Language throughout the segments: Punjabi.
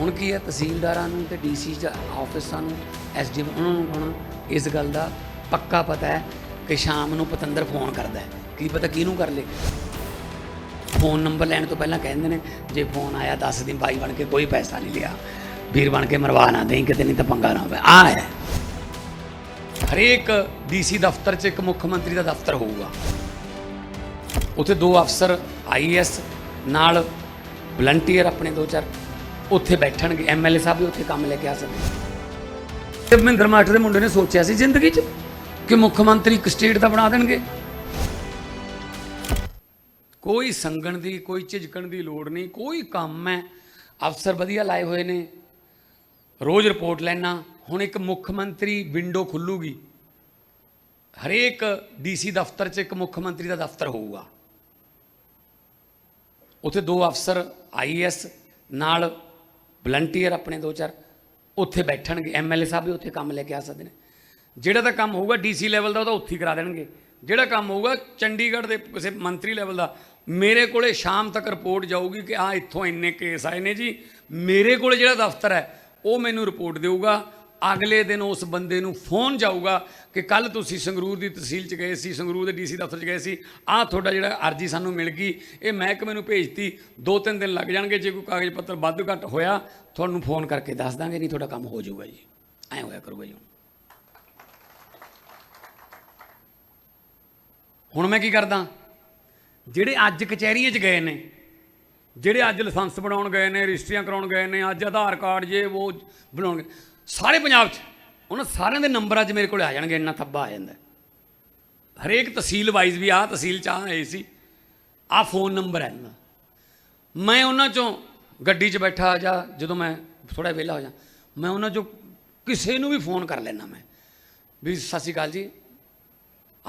ਹੁਣ ਕੀ ਹੈ? ਤਹਿਸੀਲਦਾਰਾਂ ਨੂੰ ਤੇ ਡੀਸੀ ਜਾਂ ਆਫਿਸਾਂ ਨੂੰ ਐਸਡੀਐਮ ਉਹਨਾਂ ਨੂੰ ਹੁਣ ਇਸ ਗੱਲ ਦਾ ਪੱਕਾ ਪਤਾ ਹੈ ਕਿ ਸ਼ਾਮ ਨੂੰ ਪਤੰਦਰ ਫੋਨ ਕਰਦਾ ਹੈ। ਕੀ ਪਤਾ ਕਿਹਨੂੰ ਕਰ ਲੇ? ਫੋਨ ਨੰਬਰ ਲੈਣ ਤੋਂ ਪਹਿਲਾਂ ਕਹਿੰਦੇ ਨੇ, ਜੇ ਫੋਨ ਆਇਆ ਦੱਸ ਦਿਨ ਬਾਈ ਬਣ ਕੇ ਕੋਈ ਪੈਸਾ ਨਹੀਂ ਲਿਆ, ਵੀਰ ਬਣ ਕੇ ਮਰਵਾ ਨਾ ਦੇਈਂ, ਕਿਤੇ ਨਹੀਂ ਤਾਂ ਪੰਗਾ ਨਾ ਹੋਵੇ। ਆ ਹੈ। ਹਰੇਕ ਡੀਸੀ ਦਫ਼ਤਰ 'ਚ ਇੱਕ ਮੁੱਖ ਮੰਤਰੀ ਦਾ ਦਫ਼ਤਰ ਹੋਊਗਾ। ਉੱਥੇ ਦੋ ਅਫਸਰ ਆਈਐਸ ਨਾਲ ਵਲੰਟੀਅਰ ਆਪਣੇ ਦੋ ਚਾਰ ਉੱਥੇ ਬੈਠਣਗੇ ਐਮਐਲਏ ਸਾਹਿਬ ਵੀ ਉੱਥੇ ਕੰਮ ਲੈ ਕੇ ਆ ਸਕਦੇ। ਤੇ ਮਹਿੰਦਰ ਮਾਟਰ ਦੇ ਮੁੰਡੇ ਨੇ ਸੋਚਿਆ ਸੀ ਜ਼ਿੰਦਗੀ 'ਚ ਕਿ ਮੁੱਖ ਮੰਤਰੀ ਇੱਕ ਸਟੇਟ ਦਾ ਬਣਾ ਦੇਣਗੇ। ਕੋਈ ਸੰਗਣ ਦੀ, ਕੋਈ ਝਿਜਕਣ ਦੀ ਲੋੜ ਨਹੀਂ, ਕੋਈ ਕੰਮ ਹੈ। ਅਫਸਰ ਵਧੀਆ ਲਾਏ ਹੋਏ ਨੇ। ਰੋਜ਼ ਰਿਪੋਰਟ ਲੈਣਾ। ਹੁਣ ਇੱਕ ਮੁੱਖ ਮੰਤਰੀ ਵਿੰਡੋ ਖੁੱਲੂਗੀ। ਹਰੇਕ ਡੀਸੀ ਦਫ਼ਤਰ 'ਚ ਇੱਕ ਮੁੱਖ ਮੰਤਰੀ ਦਾ ਦਫ਼ਤਰ ਹੋਊਗਾ। ਉੱਥੇ ਦੋ ਅਫਸਰ ਆਈਐਸ ਨਾਲ ਵਲੰਟੀਅਰ ਆਪਣੇ ਦੋ ਚਾਰ, ਉੱਥੇ ਬੈਠਣਗੇ ਐਮਐਲਏ ਸਾਹਿਬ ਵੀ ਉੱਥੇ ਕੰਮ ਲੈ ਕੇ ਆ ਸਕਦੇ ਨੇ। ਜਿਹੜਾ ਤਾਂ ਕੰਮ ਹੋਊਗਾ ਡੀਸੀ ਲੈਵਲ ਦਾ ਉਹਦਾ ਉੱਥੇ ਹੀ ਕਰਾ ਦੇਣਗੇ। ਜਿਹੜਾ ਕੰਮ ਹੋਊਗਾ ਚੰਡੀਗੜ੍ਹ ਦੇ ਕਿਸੇ ਮੰਤਰੀ ਲੈਵਲ ਦਾ, ਮੇਰੇ ਕੋਲੇ ਸ਼ਾਮ ਤੱਕ ਰਿਪੋਰਟ ਜਾਊਗੀ ਕਿ ਆ ਇੱਥੋਂ ਇੰਨੇ ਕੇਸ ਆਏ ਨੇ ਜੀ। ਮੇਰੇ ਕੋਲੇ ਜਿਹੜਾ ਦਫ਼ਤਰ ਹੈ, ਉਹ ਮੈਨੂੰ ਰਿਪੋਰਟ ਦੇਊਗਾ। ਅਗਲੇ ਦਿਨ ਉਸ ਬੰਦੇ ਨੂੰ ਫੋਨ ਜਾਊਗਾ ਕਿ ਕੱਲ ਤੁਸੀਂ ਸੰਗਰੂਰ ਦੀ ਤਹਿਸੀਲ ਚ ਗਏ ਸੀ, ਸੰਗਰੂਰ ਦੇ ਡੀਸੀ ਦਫ਼ਤਰ ਚ ਗਏ ਸੀ। ਆਹ ਤੁਹਾਡਾ ਜਿਹੜਾ ਅਰਜੀ ਸਾਨੂੰ ਮਿਲ ਗਈ, ਇਹ ਮਹਿਕਮੇ ਨੂੰ ਭੇਜਤੀ। ਦੋ ਤਿੰਨ ਦਿਨ ਲੱਗ ਜਾਣਗੇ, ਜੇ ਕੋਈ ਕਾਗਜ਼ ਪੱਤਰ ਵੱਧ ਘੱਟ ਹੋਇਆ, ਤੁਹਾਨੂੰ ਫੋਨ ਕਰਕੇ ਦੱਸ ਦਾਂਗੇ, ਨਹੀਂ ਤੁਹਾਡਾ ਕੰਮ ਹੋ ਜਾਊਗਾ ਜੀ। ਐਂ ਹੋਇਆ ਕਰੂਗਾ ਜੀ ਹੁਣ। ਹੁਣ ਮੈਂ ਕੀ ਕਰਦਾ? ਜਿਹੜੇ ਅੱਜ ਕਚਹਿਰੀਆਂ 'ਚ ਗਏ ਨੇ, ਜਿਹੜੇ ਅੱਜ ਲਾਇਸੈਂਸ ਬਣਾਉਣ ਗਏ ਨੇ, ਰਜਿਸਟਰੀਆਂ ਕਰਾਉਣ ਗਏ ਨੇ, ਅੱਜ ਆਧਾਰ ਕਾਰਡ, ਜੇ ਉਹ ਬਣਾਉਣ ਗਏ ਸਾਰੇ ਪੰਜਾਬ 'ਚ। ਉਹਨਾਂ ਸਾਰਿਆਂ ਦੇ ਨੰਬਰ ਅੱਜ ਮੇਰੇ ਕੋਲ ਆ ਜਾਣਗੇ, ਇੰਨਾ ਥੱਬਾ ਆ ਜਾਂਦਾ। ਹਰੇਕ ਤਹਿਸੀਲ ਵਾਈਜ਼ ਵੀ ਆਹ ਤਹਿਸੀਲ 'ਚ ਆਹ ਆਏ ਸੀ। ਆਹ ਫੋਨ ਨੰਬਰ ਹੈ ਇਹਨਾਂ ਮੈਂ ਉਹਨਾਂ 'ਚੋਂ ਗੱਡੀ 'ਚ ਬੈਠਾ ਜਾਂ ਜਦੋਂ ਮੈਂ ਥੋੜਾ ਵਿਹਲਾ ਹੋ ਜਾ, ਮੈਂ ਉਹਨਾਂ 'ਚੋਂ ਕਿਸੇ ਨੂੰ ਵੀ ਫੋਨ ਕਰ ਲੈਣਾ ਮੈਂ। ਵੀ ਸਤਿ ਸ਼੍ਰੀ ਅਕਾਲ ਜੀ,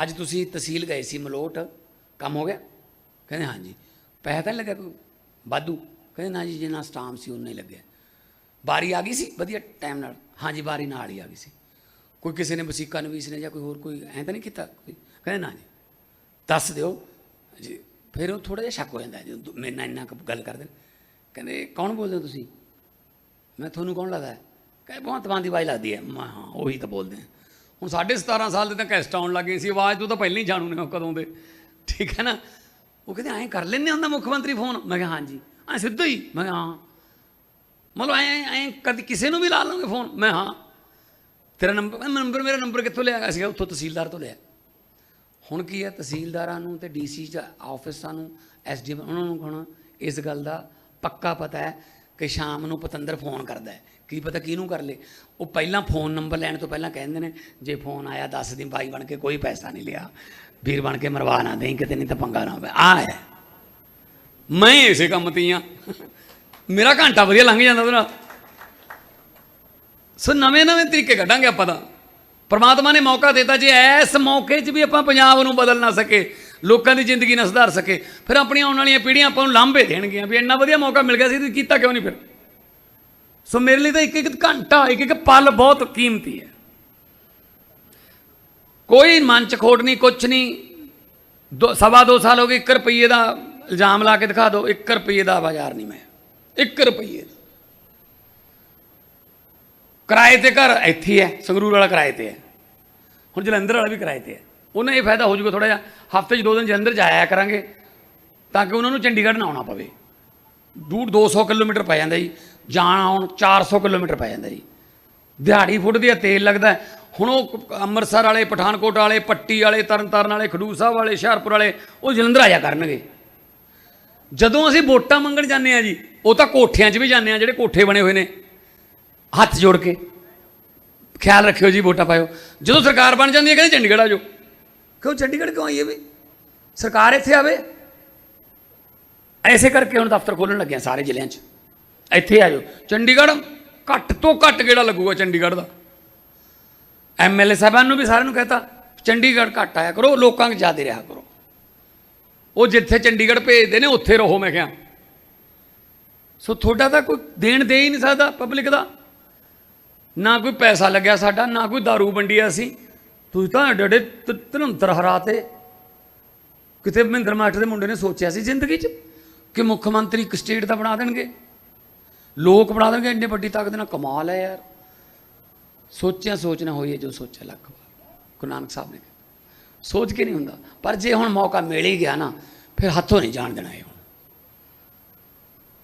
ਅੱਜ ਤੁਸੀਂ ਤਹਿਸੀਲ ਗਏ ਸੀ ਮਲੋਟ, ਕੰਮ ਹੋ ਗਿਆ? ਕਹਿੰਦੇ ਹਾਂਜੀ। ਪੈਸਾ ਤਾਂ ਨਹੀਂ ਲੱਗਿਆ ਕੋਈ? ਵਾਧੂ। ਕਹਿੰਦੇ ਨਾ ਜੀ, ਜਿੰਨਾ ਸਟਾਮ ਸੀ ਉਨਾ ਹੀ ਲੱਗਿਆ। ਬਾਰੀ ਆ ਗਈ ਸੀ? ਵਧੀਆ ਟਾਈਮ ਨਾਲ। ਹਾਂਜੀ, ਬਾਰੀ ਨਾਲ ਹੀ ਆ ਗਈ ਸੀ। ਕੋਈ ਕਿਸੇ ਨੇ ਵਸੀਕਾ ਨਵੀਸ ਨੇ ਜਾਂ ਕੋਈ ਹੋਰ ਕੋਈ ਐਂ ਤਾਂ ਨਹੀਂ ਕੀਤਾ? ਕੋਈ ਕਹਿੰਦੇ, ਨਾ ਜੀ, ਦੱਸ ਦਿਓ। ਜੀ, ਫਿਰ ਉਹ ਥੋੜਾ ਜਿਹਾ ਸ਼ੱਕ ਹੋ ਜਾਂਦਾ, ਜਦੋਂ ਮੇਰੇ ਨਾਲ ਇੰਨਾ ਕੁ ਗੱਲ ਕਰਦੇ ਕਹਿੰਦੇ, ਕੌਣ ਬੋਲਦੇ ਹੋ ਤੁਸੀਂ? ਮੈਂ ਤੁਹਾਨੂੰ ਕੌਣ ਲੱਗਦਾ? ਹੈ ਕਹਿੰਦੇ ਬਹੁਤ ਮਾਨ ਦੀ ਆਵਾਜ਼ ਲੱਗਦੀ ਹੈ। ਮੈਂ ਹਾਂ, ਉਹੀ ਤਾਂ ਬੋਲਦੇ ਹਾਂ ਹੁਣ ਸਾਢੇ 17 ਸਾਲ ਦੇ ਤਾਂ ਕੈਸਟ ਆਉਣ ਲੱਗੇ ਸੀ। ਆਵਾਜ਼ ਤੋਂ ਤਾਂ ਪਹਿਲਾਂ ਹੀ ਜਾਣੂ ਨੇ ਉਹ ਕਦੋਂ ਦੇ। ਠੀਕ ਹੈ ਨਾ? ਉਹ ਕਹਿੰਦੇ, ਐਂ ਕਰ ਲੈਂਦੇ ਹੁੰਦਾ ਮੁੱਖ ਮੰਤਰੀ ਫੋਨ? ਮੈਂ ਕਿਹਾ, ਹਾਂਜੀ। ਐਂ ਸਿੱਧਾ ਹੀ? ਮੈਂ ਕਿਹਾ, ਹਾਂ। ਮਤਲਬ ਐਂ ਐਂ ਕਦੀ ਕਿਸੇ ਨੂੰ ਵੀ ਲਾ ਲਓਗੇ ਫੋਨ ਮੈਂ ਹਾਂ, ਤੇਰਾ ਨੰਬਰ ਮੈਂ ਨੰਬਰ ਮੇਰਾ ਨੰਬਰ ਕਿੱਥੋਂ ਲਿਆ ਸੀਗਾ? ਉੱਥੋਂ ਤਹਿਸੀਲਦਾਰ ਤੋਂ ਲਿਆ। ਹੁਣ ਕੀ ਹੈ? ਤਹਿਸੀਲਦਾਰਾਂ ਨੂੰ ਤੇ ਡੀਸੀ ਜਾਂ ਆਫਿਸਾਂ ਨੂੰ ਐਸਡੀਐਮ ਉਹਨਾਂ ਨੂੰ ਹੁਣ ਇਸ ਗੱਲ ਦਾ ਪੱਕਾ ਪਤਾ ਹੈ ਕਿ ਸ਼ਾਮ ਨੂੰ ਪਤੰਦਰ ਫੋਨ ਕਰਦਾ ਹੈ। ਕੀ ਪਤਾ ਕਿਹਨੂੰ ਕਰ ਲੇ ਉਹ ਪਹਿਲਾਂ ਫੋਨ ਨੰਬਰ ਲੈਣ ਤੋਂ ਪਹਿਲਾਂ ਕਹਿੰਦੇ ਨੇ, ਜੇ ਫੋਨ ਆਇਆ ਦੱਸ ਦਿਨ ਬਾਈ ਬਣ ਕੇ ਕੋਈ ਪੈਸਾ ਨਹੀਂ ਲਿਆ, ਵੀਰ ਬਣ ਕੇ ਮਰਵਾ ਨਾ ਦੇਈਂ, ਕਿਤੇ ਨਹੀਂ ਤਾਂ ਪੰਗਾ ਨਾ ਹੋਵੇ ਆ ਹੈ। ਮੈਂ ਇਸੇ ਕੰਮ ਤੇ ਹੀ ਆ ਮੇਰਾ ਘੰਟਾ ਵਧੀਆ ਲੰਘ ਜਾਂਦਾ ਉਹਦੇ ਨਾਲ। ਸੋ ਨਵੇਂ ਨਵੇਂ ਤਰੀਕੇ ਕੱਢਾਂਗੇ ਆਪਾਂ ਤਾਂ। ਪਰਮਾਤਮਾ ਨੇ ਮੌਕਾ ਦਿੱਤਾ ਜੇ ਇਸ ਮੌਕੇ 'ਚ ਵੀ ਆਪਾਂ ਪੰਜਾਬ ਨੂੰ ਬਦਲ ਨਾ ਸਕੇ, ਲੋਕਾਂ ਦੀ ਜ਼ਿੰਦਗੀ ਨਾ ਸੁਧਾਰ ਸਕੇ, ਫਿਰ ਆਪਣੀਆਂ ਆਉਣ ਵਾਲੀਆਂ ਪੀੜ੍ਹੀਆਂ ਆਪਾਂ ਨੂੰ ਲਾਂਭੇ ਦੇਣਗੀਆਂ ਵੀ ਇੰਨਾ ਵਧੀਆ ਮੌਕਾ ਮਿਲ ਗਿਆ ਸੀ, ਤੁਸੀਂ ਕੀਤਾ ਕਿਉਂ ਨਹੀਂ ਫਿਰ? ਸੋ ਮੇਰੇ ਲਈ ਤਾਂ ਇੱਕ ਇੱਕ ਘੰਟਾ, ਇੱਕ ਇੱਕ ਪਲ ਬਹੁਤ ਕੀਮਤੀ ਹੈ। ਕੋਈ ਮਨ ਚ ਖੋਟ ਨਹੀਂ, ਕੁਛ ਨਹੀਂ। ਦੋ, ਸਵਾ ਦੋ ਸਾਲ ਹੋ ਗਏ 1 ਰੁਪਏ ਦਾ ਇਲਜ਼ਾਮ ਲਾ ਕੇ ਦਿਖਾ ਦਿਓ 1 ਰੁਪਏ ਦਾ ਬਾਜ਼ਾਰ ਨਹੀਂ ਮੈਂ। 1 ਰੁਪਏ ਦਾ। ਕਿਰਾਏ ਤੇ ਘਰ ਇੱਥੇ ਹੈ ਸੰਗਰੂਰ ਵਾਲਾ ਕਿਰਾਏ ਤੇ ਹੈ। ਹੁਣ ਜਲੰਧਰ ਵਾਲਾ ਵੀ ਕਿਰਾਏ ਤੇ ਹੈ। ਉਹਨਾਂ ਇਹ ਫਾਇਦਾ ਹੋ ਜਾਊਗਾ ਥੋੜਾ ਜਿਹਾ, ਹਫ਼ਤੇ 'ਚ ਦੋ ਦਿਨ ਜਲੰਧਰ ਜਾਇਆ ਕਰਾਂਗੇ, ਤਾਂ ਕਿ ਉਹਨਾਂ ਨੂੰ ਚੰਡੀਗੜ੍ਹ ਨਾ ਆਉਣਾ ਪਵੇ। ਦੂਰ 200 ਕਿਲੋਮੀਟਰ ਪੈ ਜਾਂਦਾ ਜੀ, ਜਾਣ ਆਉਣ 400 ਕਿਲੋਮੀਟਰ ਪੈ ਜਾਂਦਾ ਜੀ। ਦਿਹਾੜੀ ਫੁੱਟ ਦੀ ਤੇਲ ਲੱਗਦਾ ਹੁਣ ਉਹ ਅੰਮ੍ਰਿਤਸਰ ਵਾਲੇ, ਪਠਾਨਕੋਟ ਵਾਲੇ, ਪੱਟੀ ਵਾਲੇ, ਤਰਨਤਾਰਨ ਵਾਲੇ, ਖਡੂਰ ਸਾਹਿਬ ਵਾਲੇ, ਹੁਸ਼ਿਆਰਪੁਰ ਵਾਲੇ, ਉਹ ਜਲੰਧਰ ਆਇਆ ਕਰਨਗੇ। ਜਦੋਂ ਅਸੀਂ ਵੋਟਾਂ ਮੰਗਣ ਜਾਂਦੇ ਆ ਜੀ, ਉਹ ਤਾਂ ਕੋਠਿਆਂ 'ਚ ਵੀ ਜਾਂਦੇ ਆ ਜਿਹੜੇ ਕੋਠੇ ਬਣੇ ਹੋਏ ਨੇ। ਹੱਥ ਜੋੜ ਕੇ। ਖਿਆਲ ਰੱਖਿਓ ਜੀ, ਵੋਟਾਂ ਪਾਇਓ। ਜਦੋਂ ਸਰਕਾਰ ਬਣ ਜਾਂਦੀ ਹੈ, ਕਹਿੰਦੇ ਚੰਡੀਗੜ੍ਹ ਆ ਜਾਓ। ਕਿਉਂ, ਚੰਡੀਗੜ੍ਹ ਕਿਉਂ ਆਈਏ ਵੀ? ਸਰਕਾਰ ਇੱਥੇ ਆਵੇ। ਐਸੇ ਕਰਕੇ ਹੁਣ ਦਫ਼ਤਰ ਖੋਲਣ ਲੱਗੇ ਸਾਰੇ ਜ਼ਿਲ੍ਹਿਆਂ 'ਚ। ਇੱਥੇ ਆ ਜਾਓ। ਚੰਡੀਗੜ੍ਹ ਘੱਟ ਤੋਂ ਘੱਟ ਕਿਹੜਾ ਲੱਗੂਗਾ ਚੰਡੀਗੜ੍ਹ ਦਾ? ਐਮਐਲਏ ਸਾਹਿਬਾਨ ਨੂੰ ਵੀ ਸਾਰਿਆਂ ਨੂੰ ਕਹਤਾ, ਚੰਡੀਗੜ੍ਹ ਘੱਟ ਆਇਆ ਕਰੋ, ਲੋਕਾਂ 'ਚ ਜ਼ਿਆਦਾ ਰਿਹਾ ਕਰੋ। ਉਹ ਜਿੱਥੇ ਚੰਡੀਗੜ੍ਹ ਭੇਜਦੇ ਨੇ, ਉੱਥੇ ਰਹੋ ਮੈਂ ਕਿਹਾ। ਸੋ ਤੁਹਾਡਾ ਤਾਂ ਕੋਈ ਦੇਣ ਦੇ ਹੀ ਨਹੀਂ ਸਕਦਾ ਪਬਲਿਕ ਦਾ। ਨਾ ਕੋਈ ਪੈਸਾ ਲੱਗਿਆ ਸਾਡਾ, ਨਾ ਕੋਈ दारू ਵੰਡੀ ਅਸੀਂ। ਤੁਸੀਂ ਤਾਂ ਡੜੇ ਧਰੰਤਰ ਹਰਾਤੇ। ਕਿਤੇ ਮਹਿੰਦਰ ਮਾਸਟਰ ਦੇ ਮੁੰਡੇ ਨੇ ਸੋਚਿਆ ਸੀ ਜ਼ਿੰਦਗੀ 'ਚ ਕਿ ਮੁੱਖ ਮੰਤਰੀ ਇੱਕ ਸਟੇਟ ਦਾ ਬਣਾ ਦੇਣਗੇ। ਲੋਕ ਬਣਾ ਦੇਣਗੇ, ਇੰਨੇ ਵੱਡੀ ਤਾਕਤ ਨਾਲ ਕਮਾਲ ਹੈ ਯਾਰ। ਸੋਚਿਆ ਸੋਚਣਾ ਹੈ ਜੋ ਸੋਚਿਆ, ਲੱਖ ਵਾਰ। ਗੁਰੂ ਨਾਨਕ ਸਾਹਿਬ ਨੇ ਕਿਹਾ। ਸੋਚ ਕੇ ਨਹੀਂ ਹੁੰਦਾ ਪਰ ਜੇ ਹੁਣ ਮੌਕਾ ਮਿਲ ਹੀ ਗਿਆ ਨਾ ਫਿਰ ਹੱਥੋਂ ਨਹੀਂ ਜਾਣ ਦੇਣਾ ਇਹ ਹੁਣ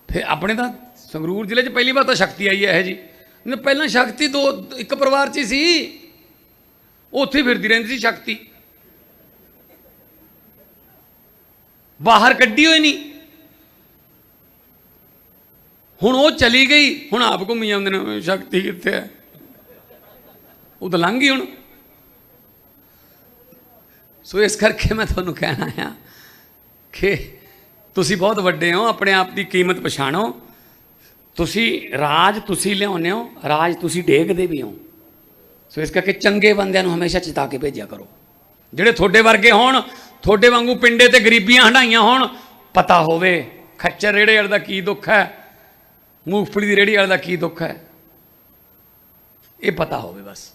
ਫਿਰ ਆਪਣੇ ਤਾਂ ਸੰਗਰੂਰ ਜ਼ਿਲ੍ਹੇ 'ਚ ਪਹਿਲੀ ਵਾਰ ਤਾਂ ਸ਼ਕਤੀ ਆਈ ਹੈ ਇਹ ਜੀ ਨਹੀਂ ਪਹਿਲਾਂ ਸ਼ਕਤੀ ਦੋ ਇੱਕ ਪਰਿਵਾਰ 'ਚ ਹੀ ਸੀ ਉੱਥੇ ਹੀ ਫਿਰਦੀ ਰਹਿੰਦੀ ਸੀ ਸ਼ਕਤੀ ਬਾਹਰ ਕੱਢੀ ਹੋਈ ਨਹੀਂ ਹੁਣ ਉਹ ਚਲੀ ਗਈ ਹੁਣ ਆਪ ਘੁੰਮੀ ਜਾਂਦੇ ਨੇ ਸ਼ਕਤੀ ਕਿੱਥੇ ਹੈ ਉਹ ਤਾਂ ਲੰਘ ਗਈ ਹੁਣ ਸੋ ਇਸ ਕਰਕੇ ਮੈਂ ਤੁਹਾਨੂੰ ਕਹਿਣਾ ਆ ਕਿ ਤੁਸੀਂ ਬਹੁਤ ਵੱਡੇ ਹੋ, ਆਪਣੇ ਆਪ ਦੀ ਕੀਮਤ ਪਛਾਣੋ। ਤੁਸੀਂ ਰਾਜ ਤੁਸੀਂ ਲਿਆਉਂਦੇ ਹੋ, ਰਾਜ ਤੁਸੀਂ ਡੇਗਦੇ ਵੀ ਹੋ। ਸੋ ਇਸ ਕਰਕੇ ਚੰਗੇ ਬੰਦਿਆਂ ਨੂੰ ਹਮੇਸ਼ਾ ਚਿਤਾ ਕੇ ਭੇਜਿਆ ਕਰੋ। ਜਿਹੜੇ ਤੁਹਾਡੇ ਵਰਗੇ ਹੋਣ, ਤੁਹਾਡੇ ਵਾਂਗੂ ਪਿੰਡੇ ਤੇ ਗਰੀਬੀਆਂ ਹੰਡਾਈਆਂ ਹੋਣ, ਪਤਾ ਹੋਵੇ ਖੱਚਰ ਰੇੜੇ ਵਾਲੇ ਦਾ ਕੀ ਦੁੱਖ ਹੈ, ਮੂੰਗਫਲੀ ਦੀ ਰੇੜੀ ਵਾਲੇ ਦਾ ਕੀ ਦੁੱਖ ਹੈ। ਇਹ ਪਤਾ ਹੋਵੇ ਬਸ।